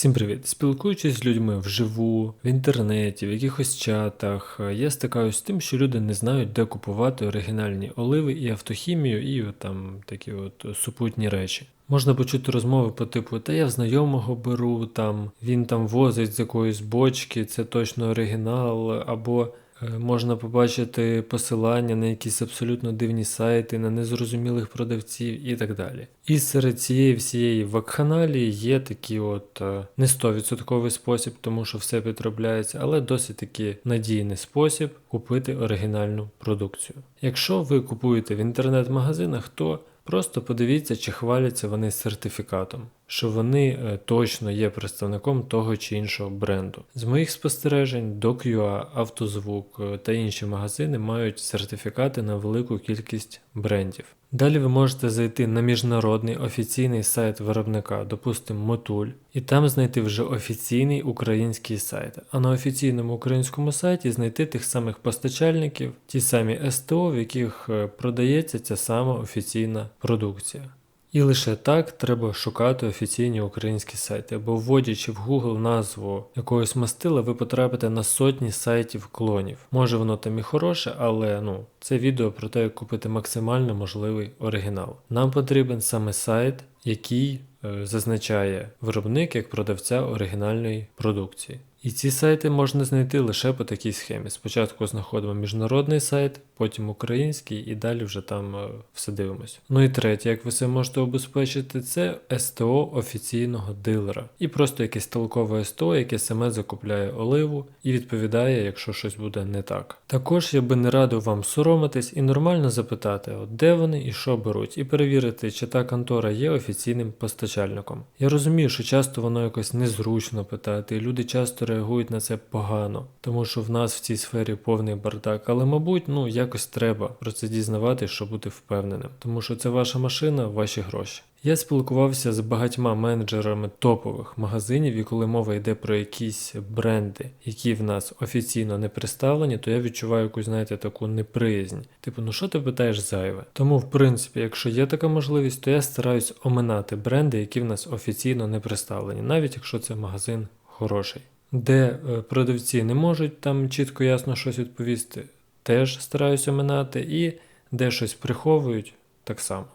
Всім привіт! Спілкуючись з людьми вживу, в інтернеті, в якихось чатах, е, я стикаюсь з тим, що люди не знають, де купувати оригінальні оливи і автохімію, і там такі от супутні речі. Можна почути розмови по типу, та я в знайомого беру, там він там возить з якоїсь бочки, це точно оригінал, або Можна побачити посилання на якісь абсолютно дивні сайти, на незрозумілих продавців і так далі. І серед цієї всієї вакханалії є такий от е, не 100% спосіб, тому що все підробляється, але досить таки надійний спосіб купити оригінальну продукцію. Якщо ви купуєте в інтернет-магазинах, то Просто подивіться, чи хваляться вони сертифікатом, що вони е, точно є представником того чи іншого бренду. З моїх спостережень, DocUA, Автозвук е, та інші магазини мають сертифікати на велику кількість брендів. Далі ви можете зайти на міжнародний офіційний сайт виробника, допустимо, Мотуль, і там знайти вже офіційний український сайт. А на офіційному українському сайті знайти тих самих постачальників, ті самі СТО, в яких е, продається ця сама офіційна продукція. І лише так треба шукати офіційні українські сайти, бо вводячи в Google назву якогось мастила, ви потрапите на сотні сайтів клонів. Може воно там і хороше, але ну, це відео про те, як купити максимально можливий оригінал. Нам потрібен саме сайт, який е, зазначає виробник як продавця оригінальної продукції. І ці сайти можна знайти лише по такій схемі. Спочатку знаходимо міжнародний сайт, потім український і далі вже там е, все дивимося. Ну і третє, як ви себе можете обезпечити, це СТО офіційного дилера. І просто якесь толкове СТО, яке саме закупляє оливу і відповідає, якщо щось буде не так. Також я би не радив вам соромитись і нормально запитати, от де вони і що беруть, і перевірити, чи та контора є офіційним постачальником. Я розумію, що часто воно якось незручно питати, і люди часто реагують на це погано, тому що в нас в цій сфері повний бардак. Але, мабуть, ну якось треба про це дізнавати, щоб бути впевненим, тому що це ваша машина, ваші гроші. Я спілкувався з багатьма менеджерами топових магазинів, і коли мова йде про якісь бренди, які в нас офіційно не представлені, то я відчуваю якусь, знаєте, таку неприязнь. Типу, ну що ти питаєш зайве? Тому, в принципі, якщо є така можливість, то я стараюсь оминати бренди, які в нас офіційно не представлені, навіть якщо це магазин хороший де е, продавці не можуть там чітко ясно щось відповісти, теж стараюся минати, і де щось приховують так само.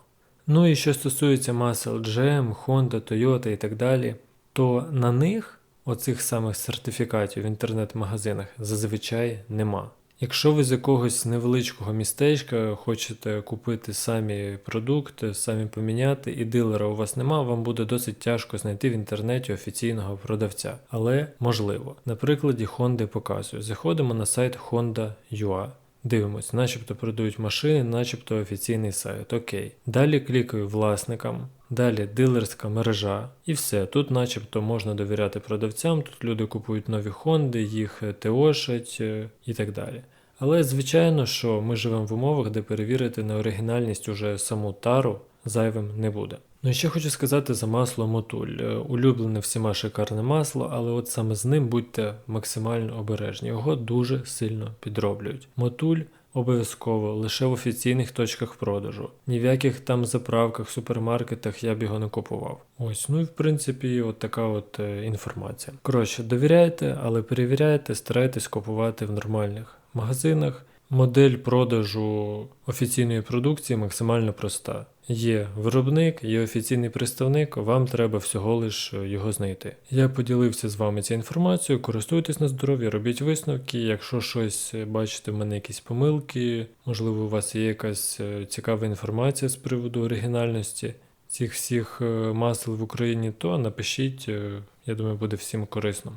Ну і що стосується масел GM, Honda, Toyota і так далі, то на них оцих самих сертифікатів в інтернет-магазинах зазвичай нема. Якщо ви з якогось невеличкого містечка хочете купити самі продукти, самі поміняти, і дилера у вас нема, вам буде досить тяжко знайти в інтернеті офіційного продавця. Але можливо. На прикладі Honda показую. Заходимо на сайт Honda.ua. Дивимось, начебто продають машини, начебто офіційний сайт. Окей. Далі клікаю власникам, далі дилерська мережа. І все. Тут начебто можна довіряти продавцям, тут люди купують нові Хонди, їх теошать е, і так далі. Але звичайно, що ми живемо в умовах, де перевірити на оригінальність уже саму тару зайвим не буде. Ну і ще хочу сказати за масло Мотуль. Е, улюблене всіма шикарне масло, але от саме з ним будьте максимально обережні. Його дуже сильно підроблюють. Мотуль обов'язково лише в офіційних точках продажу. Ні в яких там заправках, супермаркетах я б його не купував. Ось, ну і в принципі, от така от е, інформація. Коротше, довіряйте, але перевіряйте, старайтесь купувати в нормальних магазинах. Модель продажу офіційної продукції максимально проста. Є виробник, є офіційний представник, вам треба всього лиш його знайти. Я поділився з вами цією інформацією, користуйтесь на здоров'я, робіть висновки. Якщо щось бачите в мене якісь помилки, можливо, у вас є якась е, цікава інформація з приводу оригінальності цих всіх е, масел в Україні, то напишіть, е, я думаю, буде всім корисно.